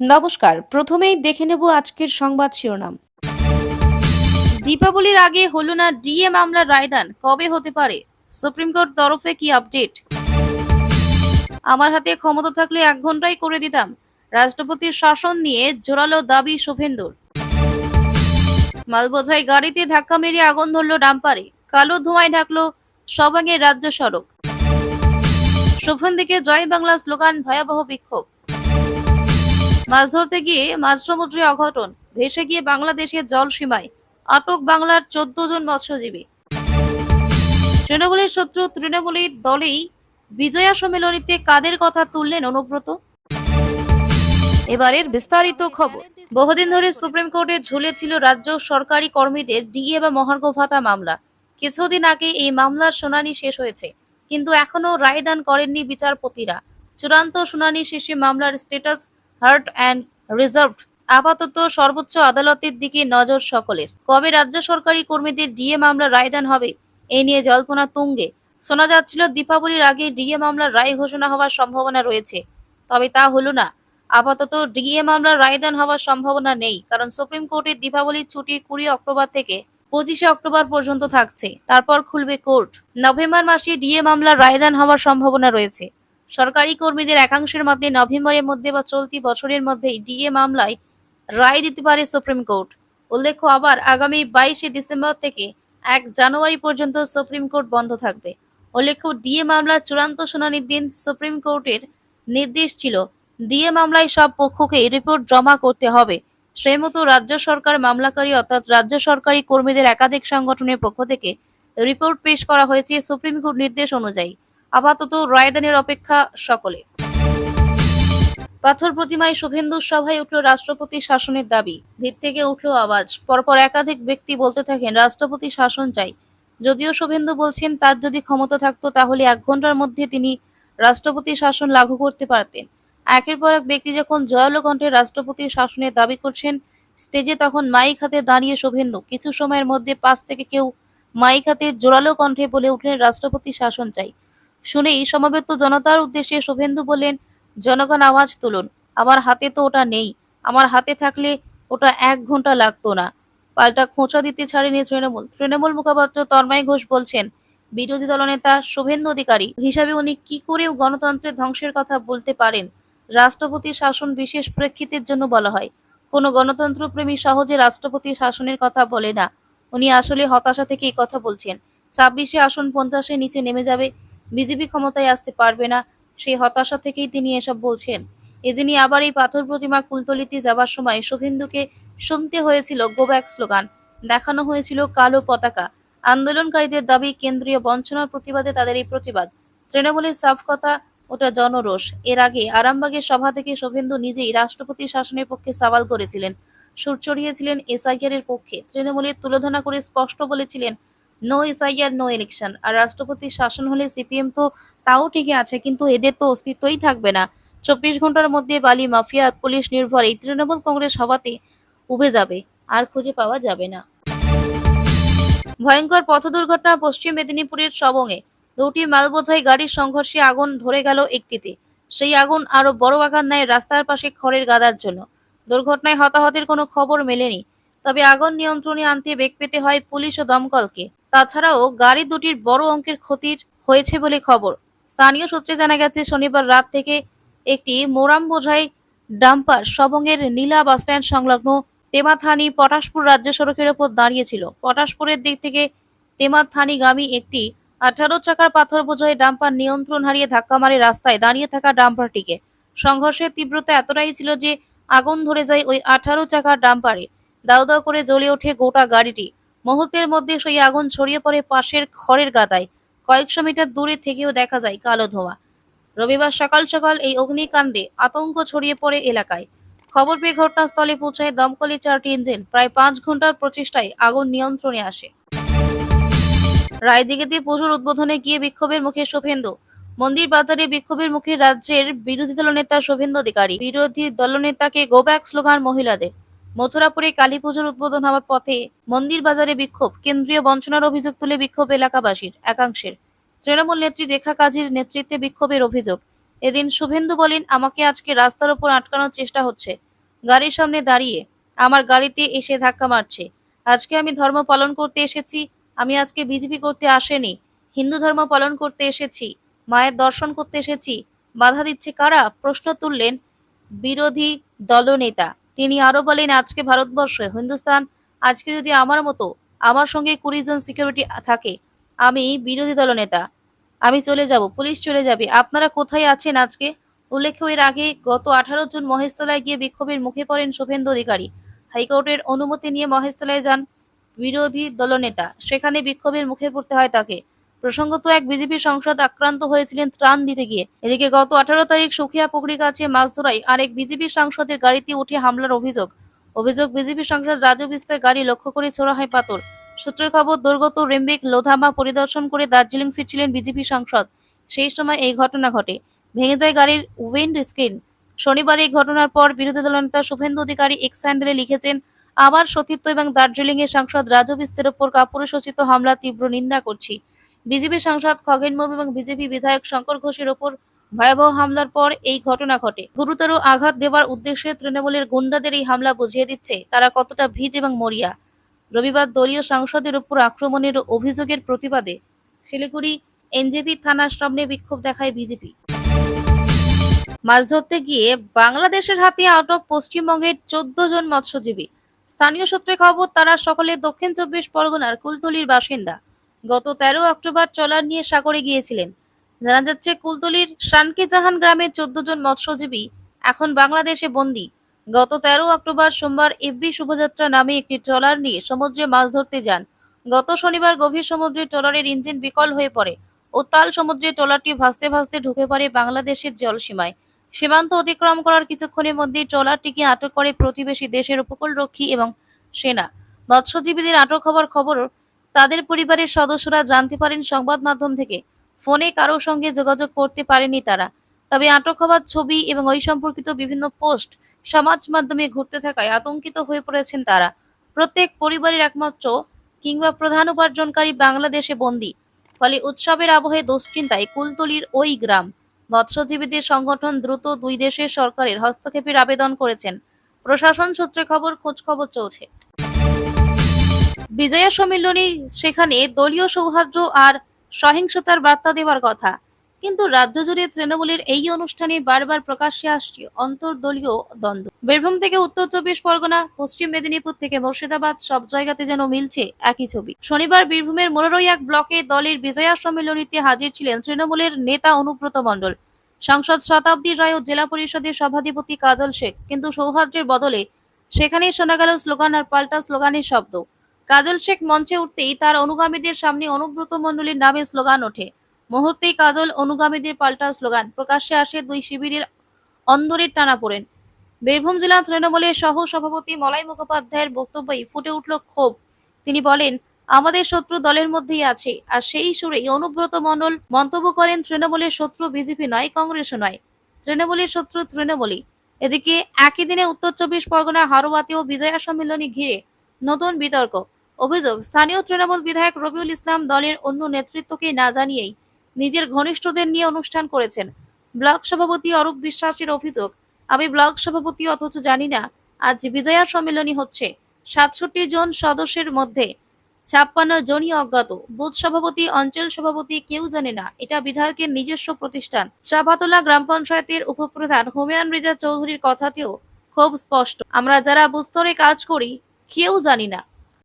নমস্কার, প্রথমেই দেখে নেব আজকের সংবাদ শিরোনাম। দীপাবলির আগে হলো না ডিএ মামলার রায়দান, কবে হতে পারে? সুপ্রিম কোর্ট তরফে কি আপডেট? আমার হাতে ক্ষমতা থাকলে এক ঘন্টায় করে দিতাম। রাষ্ট্রপতির শাসন নিয়ে জোরালো দাবি শুভেন্দুর। মালবোঝাই গাড়িতে ধাক্কা মেরে আগুন ধরল ডাম্পারে। কালো ধোঁয়ায় ঢাকলো সবাঙের রাজ্য সড়ক। শুভেন্দুকে জয় বাংলা স্লোগান, ভয়াবহ বিক্ষোভ। মাছ ধরতে গিয়ে মাঝ সমুদ্রে অঘটন, ভেসে গিয়ে বাংলাদেশের জল সীমায়। আটক বাংলার চোদ্দ জন মৎস্যজীবী। তৃণমূলের শত্রু তৃণমূলের দলেই বিজয়া সম্মেলনীতে কাদের কথা তুললেন অনুব্রত? এবারের বিস্তারিত খবর। বহুদিন ধরে সুপ্রিম কোর্টে ঝুলেছিল রাজ্য সরকারি কর্মীদের ডিএ বা মহার্ঘ ভাতা মামলা। কিছুদিন আগে এই মামলার শুনানি শেষ হয়েছে, কিন্তু এখনও রায়দান করেননি বিচারপতিরা। চূড়ান্ত শুনানি শেষে মামলার স্ট্যাটাস হার্ট অ্যান্ড রিজার্ভড। আপাতত সর্বোচ্চ আদালতের দিকে নজর সকলের। কবে রাজ্য সরকারি কর্মীদের ডিএ মামলা রায়দান হবে, এ নিয়ে জল্পনা তুঙ্গে। শোনা যাচ্ছিল, দীপাবলির আগে ডিএ মামলার রায় ঘোষণা হওয়ার সম্ভাবনা রয়েছে। তবে তা হলো না। আপাতত ডিএ মামলার রায়দান হওয়ার সম্ভাবনা নেই, কারণ সুপ্রিম কোর্টের দীপাবলির ছুটি কুড়ি অক্টোবর থেকে পঁচিশে অক্টোবর পর্যন্ত থাকছে। তারপর খুলবে কোর্ট। নভেম্বর মাসে ডিএ মামলার রায়দান হওয়ার সম্ভাবনা রয়েছে। সরকারি কর্মীদের একাংশের মধ্যে নভেম্বরের মধ্যে বা চলতি বছরের মধ্যে ডিএ মামলায় রায় দিতে পারে সুপ্রিম কোর্ট। উল্লেখ্য আবার আগামী বাইশে ডিসেম্বর থেকে এক জানুয়ারি পর্যন্ত সুপ্রিম কোর্ট বন্ধ থাকবে। উল্লেখ্য, ডিএ মামলার চূড়ান্ত শুনানির দিন সুপ্রিম কোর্টের নির্দেশ ছিল, ডিএ মামলায় সব পক্ষকে রিপোর্ট জমা করতে হবে। সেই মতো রাজ্য সরকার মামলাকারী অর্থাৎ রাজ্য সরকারি কর্মীদের একাধিক সংগঠনের পক্ষ থেকে রিপোর্ট পেশ করা হয়েছে সুপ্রিম কোর্ট নির্দেশ অনুযায়ী। আপাতত রায়দানের অপেক্ষা সকলে। পাথর প্রতিমায় শুভেন্দুর সভায় উঠল রাষ্ট্রপতি শাসনের দাবি। ভিত থেকে উঠল আওয়াজ। পরপর একাধিক ব্যক্তি বলতে থাকেন, রাষ্ট্রপতি শাসন চাই। যদিও শুভেন্দু বলছেন, তার যদি ক্ষমতা থাকতো, তাহলে এক ঘণ্টার মধ্যে তিনি রাষ্ট্রপতি শাসন লাগু করতে পারতেন। একের পর এক ব্যক্তি যখন জয়ালো কণ্ঠে রাষ্ট্রপতি শাসনের দাবি করছেন, স্টেজে তখন মাইক হাতে দাঁড়িয়ে শুভেন্দু। কিছু সময়ের মধ্যে পাশ থেকে কেউ মাইক হাতে জোরালো কণ্ঠে বলে উঠলেন, রাষ্ট্রপতি শাসন চাই। শুনেই সমবেত জনতার উদ্দেশ্যে শুভেন্দু বললেন, জনগণ, আওয়াজ তুলুন। আমার হাতে তো ওটা নেই। আমার হাতে থাকলে ওটা এক ঘণ্টা লাগতো না। পাল্টা খোঁচা দিতে ছাড়েনি তৃণমূল। তৃণমূল মুখপাত্র তন্ময় ঘোষ বলছেন, বিরোধী দলনেতা শুভেন্দু অধিকারী, হিসাবে উনি কি করেও গণতন্ত্রের ধ্বংসের কথা বলতে পারেন? রাষ্ট্রপতি শাসন বিশেষ প্রেক্ষিতের জন্য বলা হয়। কোনো গণতন্ত্রপ্রেমী সহজে রাষ্ট্রপতি শাসনের কথা বলে না। উনি আসলে হতাশা থেকে এই কথা বলছেন। ছাব্বিশে আসন পঞ্চাশের নিচে নেমে যাবে বিজেপি ক্ষমতায় আসতে পারবে না, সেই হতাশা থেকেই তিনি এসব বলছেন। এদিনই আবার এই পাথর প্রতিমা কুলতলিতে যাবার সময় শুভেন্দুকে শুনতে হয়েছিল গোব্যাক স্লোগান, দেখানো হয়েছিল কালো পতাকা। আন্দোলনকারীদের দাবি, কেন্দ্রীয় বঞ্চনার প্রতিবাদে তাদের এই প্রতিবাদ। তৃণমূলের সাফ কথা, ওটা জনরোষ। এর আগে আরামবাগের সভা থেকে শুভেন্দু নিজেই রাষ্ট্রপতি শাসনের পক্ষে সওয়াল করেছিলেন। সুর চড়িয়েছিলেন এসআইআর এর পক্ষে। তৃণমূলের তুলোধনা করে স্পষ্ট বলেছিলেন নো এসআইআর নো ইলেকশন আর রাষ্ট্রপতির শাসন হলে সিপিএম তো তাও ঠিকই আছে, কিন্তু এদের তো অস্তিত্বই থাকবে না। চব্বিশ ঘণ্টার মধ্যে বালি মাফিয়া আর পুলিশ নির্ভর। এই তৃণমূল কংগ্রেস সভাতে উবে যাবে, আর খুঁজে পাওয়া যাবে না। ভয়ঙ্কর পথ দুর্ঘটনা পশ্চিম মেদিনীপুরের সবংয়ে দুটি মালবোঝাই গাড়ির সংঘর্ষে আগুন ধরে গেল একটিতে। সেই আগুন আরও বড় আঘাত নেয় রাস্তার পাশে খড়ের গাদার জন্য। দুর্ঘটনায় হতাহতের কোনো খবর মেলেনি। তবে আগুন নিয়ন্ত্রণে আনতে বেগ পেতে হয় পুলিশ ও দমকলকে। তাছাড়াও গাড়ি দুটির বড় অঙ্কের ক্ষতির হয়েছে বলে খবর। স্থানীয় সূত্রে জানা গেছে, শনিবার রাত থেকে একটি মোরাম বোঝাই ডাম্পার সবংয়ের নীলা বাসস্ট্যান্ড সংলগ্ন তেমাথানি পটাশপুর রাজ্য সড়কের ওপর দাঁড়িয়েছিল। পটাশপুরের দিক থেকে তেমাথানিগামী একটি আঠারো চাকার পাথর বোঝাই ডাম্পার নিয়ন্ত্রণ হারিয়ে ধাক্কা মারে রাস্তায় দাঁড়িয়ে থাকা ডাম্পারটিকে। সংঘর্ষের তীব্রতা এতটাই ছিল যে আগুন ধরে যায় ওই আঠারো চাকার ডাম্পারে। দাউ দাউ করে জ্বলে ওঠে গোটা গাড়িটি। মুহূর্তের মধ্যে সেই আগুন ছড়িয়ে পড়ে পাশের খড়ের গাদায়। কয়েকশো মিটার দূরে থেকেও দেখা যায় কালো ধোঁয়া। রবিবার সকাল সকাল এই অগ্নিকাণ্ডে আতঙ্ক ছড়িয়ে পড়ে এলাকায়। খবর পেয়ে ঘটনাস্থলে পৌঁছায় দমকলের চারটি ইঞ্জিন। প্রায় পাঁচ ঘণ্টার প্রচেষ্টায় আগুন নিয়ন্ত্রণে আসে। রায়দিঘিতে পুজোর উদ্বোধনে গিয়ে বিক্ষোভের মুখে শুভেন্দু। মন্দির বাজারে বিক্ষোভের মুখে রাজ্যের বিরোধী দলনেতা শুভেন্দু অধিকারী। বিরোধী দলনেতাকে গো ব্যাক স্লোগান মহিলাদের। মথুরাপুরে কালী পুজোর উদ্বোধন হওয়ার পথে মন্দির বাজারে বিক্ষোভ, কেন্দ্রীয় বঞ্চনার অভিযোগ তুলে বিক্ষোভ এলাকাবাসীর একাংশের। তৃণমূল নেত্রী রেখা কাজীর নেতৃত্বে বিক্ষোভের অভিযোগ, এদিন শুভেন্দু বলেন, আমাকে আজকে রাস্তার ওপর আটকানোর চেষ্টা হচ্ছে। গাড়ির সামনে দাঁড়িয়ে আমার গাড়িতে এসে ধাক্কা মারছে। আজকে আমি ধর্ম পালন করতে এসেছি, আমি আজকে বিজেপি করতে আসেনি, হিন্দু ধর্ম পালন করতে এসেছি, মায়ের দর্শন করতে এসেছি, বাধা দিচ্ছে কারা? প্রশ্ন তুললেন বিরোধী দলনেতা। তিনি আরও বলেন, আজকে ভারতবর্ষে হিন্দুস্তান, আজকে যদি আমার মতো আমার সঙ্গে কুড়ি জন সিকিউরিটি থাকে, আমি বিরোধী দলনেতা আমি চলে যাব, পুলিশ চলে যাবে, আপনারা কোথায় আছেন আজকে? উল্লেখ্য, এর আগে গত আঠারো জুন মহেশতলায় গিয়ে বিক্ষোভের মুখে পড়েন শুভেন্দু অধিকারী। হাইকোর্টের অনুমতি নিয়ে মহেশতলায় যান বিরোধী দলনেতা সেখানে বিক্ষোভের মুখে পড়তে হয় তাকে। প্রসঙ্গত এক বিজেপি সংসদ আক্রান্ত হয়েছিলেন ত্রাণ দিতে গিয়ে। এদিকে গত আঠারো তারিখ সুখিয়া পুকুরি কাছে মাছধরাই আরেক বিজেপি সাংসদের গাড়িতে উঠে হামলার অভিযোগ। অভিযোগ, বিজেপি সাংসদ রাজু বিস্তার গাড়ি লক্ষ্য করে ছোড়া হয় পাথর। সূত্রের খবর, দুর্গত রেম্বিক লোধামা পরিদর্শন করে দার্জিলিং ফিরছিলেন বিজেপি সাংসদ। সেই সময় এই ঘটনা ঘটে। ভেঙে যায় গাড়ির উইন্ড স্ক্রিন। শনিবার এই ঘটনার পর বিরোধী দলনেতা শুভেন্দু অধিকারী এক্স হ্যান্ডেলে লিখেছেন, আবার সতীর্থ এবং দার্জিলিং এর সাংসদ রাজু বিস্তের ওপর কাপুরুষোচিত হামলা তীব্র নিন্দা করছি। বিজেপি সাংসদ খগেন মুর্মু এবং বিজেপি বিধায়ক শঙ্কর ঘোষের ওপর ভয়াবহ হামলার পর এই ঘটনা ঘটে। গুরুতর আঘাত দেওয়ার উদ্দেশ্যে তৃণমূলের গুন্ডাদের এই হামলা বুঝিয়ে দিচ্ছে তারা কতটা ভীত এবং মরিয়া। রবিবার দলীয় সাংসদের উপর আক্রমণের অভিযোগের প্রতিবাদে শিলিগুড়ি এনজেপি থানার সামনে বিক্ষোভ দেখায় বিজেপি। মাছ ধরতে গিয়ে বাংলাদেশের হাতে আটক পশ্চিমবঙ্গের চোদ্দ জন মৎস্যজীবী। স্থানীয় সূত্রে খবর, তারা সকলে দক্ষিণ চব্বিশ পরগনার কুলতলির বাসিন্দা। গত তেরো অক্টোবর ট্রলার নিয়ে সাগরে গিয়েছিলেন। জানা যাচ্ছে, কুলতলির শানকি জাহান গ্রামের চোদ্দ জন মৎস্যজীবী এখন বাংলাদেশে বন্দী। গত তেরো অক্টোবর সোমবার এফবি শুভযাত্রা নামে একটি ট্রলার নিয়ে সমুদ্রে মাছ ধরতে যান। গত শনিবার গভীর সমুদ্রে ট্রলারের ইঞ্জিন বিকল হয়ে পড়ে উত্তাল সমুদ্রে ট্রলারটি ভাসতে ভাসতে ঢুকে পড়ে বাংলাদেশের জলসীমায়। সীমান্ত অতিক্রম করার কিছুক্ষণের মধ্যেই ট্রলারটিকে আটক করে প্রতিবেশী দেশের উপকূলরক্ষী এবং সেনা। মৎস্যজীবীদের আটক হওয়ার খবর তাদের পরিবারের সদস্যরা জানতে পারেন সংবাদ মাধ্যম থেকে ফোনে কারোর সঙ্গে যোগাযোগ করতে পারেনি তারা। তবে আটক হওয়ার ছবি এবং ওই সম্পর্কিত বিভিন্ন পোস্ট সমাজ মাধ্যমে ঘুরতে থাকায় আতঙ্কিত হয়ে পড়েছেন তারা। প্রত্যেক পরিবারের একমাত্র কিংবা প্রধান উপার্জনকারী বাংলাদেশে বন্দী। ফলে উৎসবের আবহে দুশ্চিন্তায় কুলতলির ওই গ্রাম। মৎস্যজীবীদের সংগঠন দ্রুত দুই দেশের সরকারের হস্তক্ষেপের আবেদন করেছেন। প্রশাসন সূত্রে খবর খোঁজ খবর চলছে। বিজয়া সম্মিলনী সেখানে দলীয় সৌহার্দ্য আর সহিংসতার বার্তা দেওয়ার কথা। কিন্তু রাজ্য জুড়ে তৃণমূলের এই অনুষ্ঠানে বারবার প্রকাশ্যে আসছে অন্তর্দলীয় দ্বন্দ্ব। বীরভূম থেকে উত্তর চব্বিশ পরগনা, পশ্চিম মেদিনীপুর থেকে মুর্শিদাবাদ সব জায়গাতে যেন মিলছে একই ছবি। শনিবার বীরভূমের মোররই এক ব্লকে দলের বিজয়া সম্মেলনীতে হাজির ছিলেন তৃণমূলের নেতা অনুব্রত মণ্ডল। সংসদ শতাব্দী রায় ও জেলা পরিষদের সভাধিপতি কাজল শেখ। কিন্তু সৌহার্দ্যের বদলে সেখানেই শোনা গেল স্লোগান আর পাল্টা স্লোগানের শব্দ। কাজল শেখ মঞ্চে উঠতেই তার অনুগামীদের সামনে অনুব্রত মণ্ডলের নামে স্লোগান ওঠে। মুহূর্তেই কাজল অনুগামীদের পাল্টা স্লোগান। প্রকাশ্যে আসে দুই শিবিরের অন্দরের টানা পড়েন। বীরভূম জেলা তৃণমূলের সহ সভাপতি মলাই মুখোপাধ্যায়ের বক্তব্যেই ফুটে উঠল ক্ষোভ। তিনি বলেন, আমাদের শত্রু দলের মধ্যেই আছে, আর সেই সুরেই অনুব্রত মণ্ডল মন্তব্য করেন, তৃণমূলের শত্রু বিজেপি নয়, কংগ্রেসও নয়। তৃণমূলের শত্রু তৃণমূলই। এদিকে একই দিনে উত্তর চব্বিশ পরগনা হারোয়াতে ও বিজয়া সম্মেলনী ঘিরে নতুন বিতর্ক। অভিযোগ, স্থানীয় তৃণমূল বিধায়ক রবিউল ইসলাম দলের অন্য নেতৃত্বকে না জানিয়েই নিজের ঘনিষ্ঠদের নিয়ে অনুষ্ঠান করেছেন। ব্লক সভাপতি অরূপ বিশ্বাসের অভিযোগ, আমি ব্লক সভাপতি অথচ জানি না, আজ বিজয়া সম্মেলনী হচ্ছে। সাতষট্টি জন সদস্যের মধ্যে ছাপ্পান্ন জনই অজ্ঞাত। বুথ সভাপতি, অঞ্চল সভাপতি কেউ জানে না, এটা বিধায়কের নিজস্ব প্রতিষ্ঠান। চাপাতলা গ্রাম পঞ্চায়েতের উপপ্রধান হুমায়ুন রেজা চৌধুরীর কথাতেও খুব স্পষ্ট। আমরা যারা বুস্তরে কাজ করি, কেউ জানি না।